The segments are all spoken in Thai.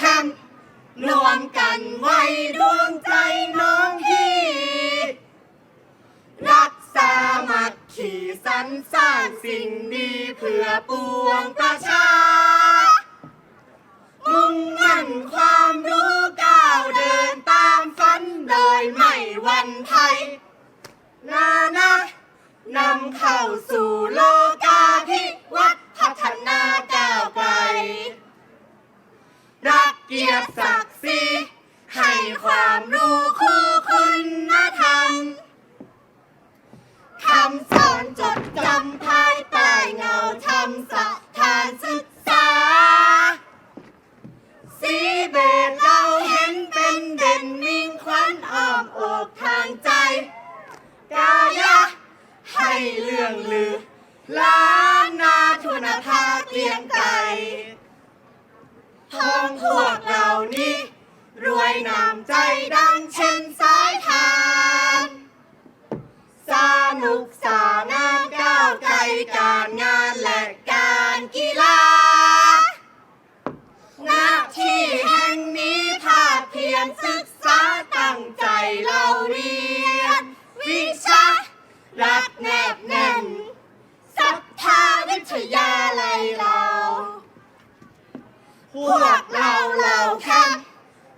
คมป์รวมกันไว้ดวงใจน้องพี่รักสามัคคีสรรสร้างสิ่งดีเพื่อปวงประชา มุ่งมั่นความรู้ก้าวเดินตามฝันโดยไม่วันไทย นานะนำเข้าสู่โลกาภิวัตน์พัฒนาก้าวไกล รักเกียรติศักดิ์ศรีให้ความรู้คู่คุณธรรมคำสอนจดจำภายใต้เงาธรรมสถานศึกษา สีเบตเราเห็นเป็นเด่นมิ่งควันอ้อมอกทางใจ กายะให้เรื่องลือล้านนาทุนภาเกียงไกล ของพวกเรานี้ รวยนำใจดังเช่นสายทาน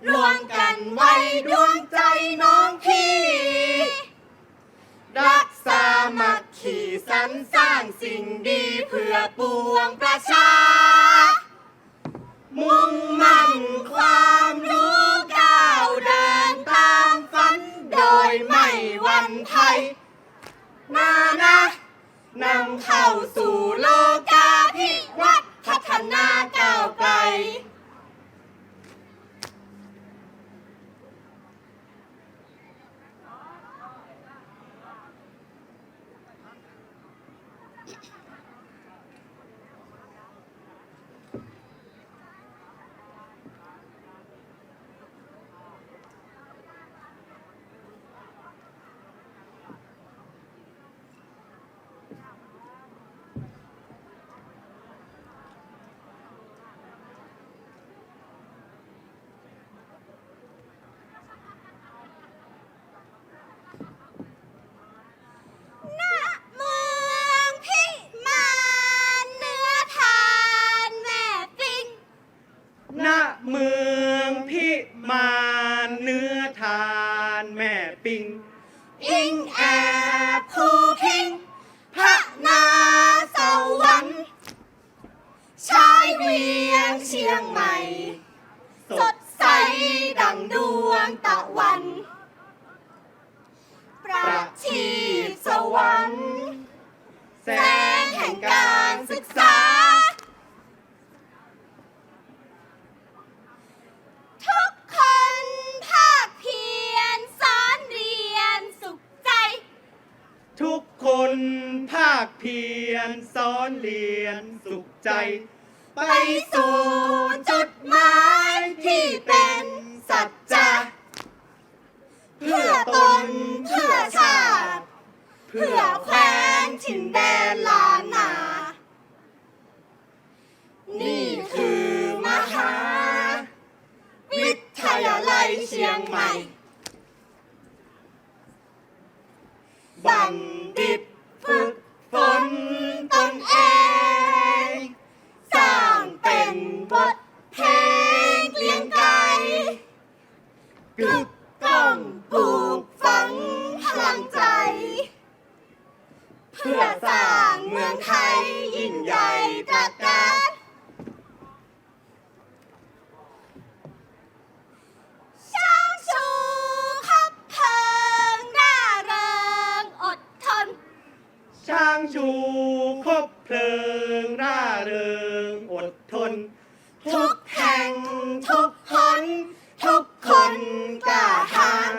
รวมกันไว้ดวงใจน้องพี่ รักสามัคคีสรรสร้างสิ่งดีเพื่อปวงประชา มุ่งมั่นความรู้ก้าวเดินตามฝัน โดยไม่หวันไทยนานะนำเข้าสู่โลกาภิวัตน์พัฒนาก้าวไกล ณเมืองพิมานเนื้อทานแม่ปิง ณเมืองพิมานเนื้อทานแม่ปิง อิงแอบภูพิง พระนาสวรรค์ชายเวียงเชียงใหม่ สดใสดังดวงตะวัน คนภาคเพียรสอนเรียนสุขใจ ไปสู่จุดหมายที่เป็นสัจจะเพื่อตนเพื่อชาติ เพื่อแคว้นถิ่นแดนลานนา นี่คือมหา วิทยาลัยเชียงใหม่บั ใจ เพื่อสร้างเมืองไทยยิ่งใหญ่ตระการช้างชูขับเพลิงร่าเริงอดทนช้างชูคบเพลิงร่าเริงอดทน ทุกแห่งทุกคนทุกคนกล้าหาญ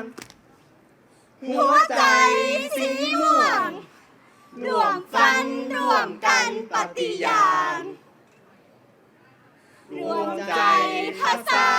หัวใจสีม่วง ร่วมฝันร่วมกันป ฏิญาณ รวมใจผสานพัฒนา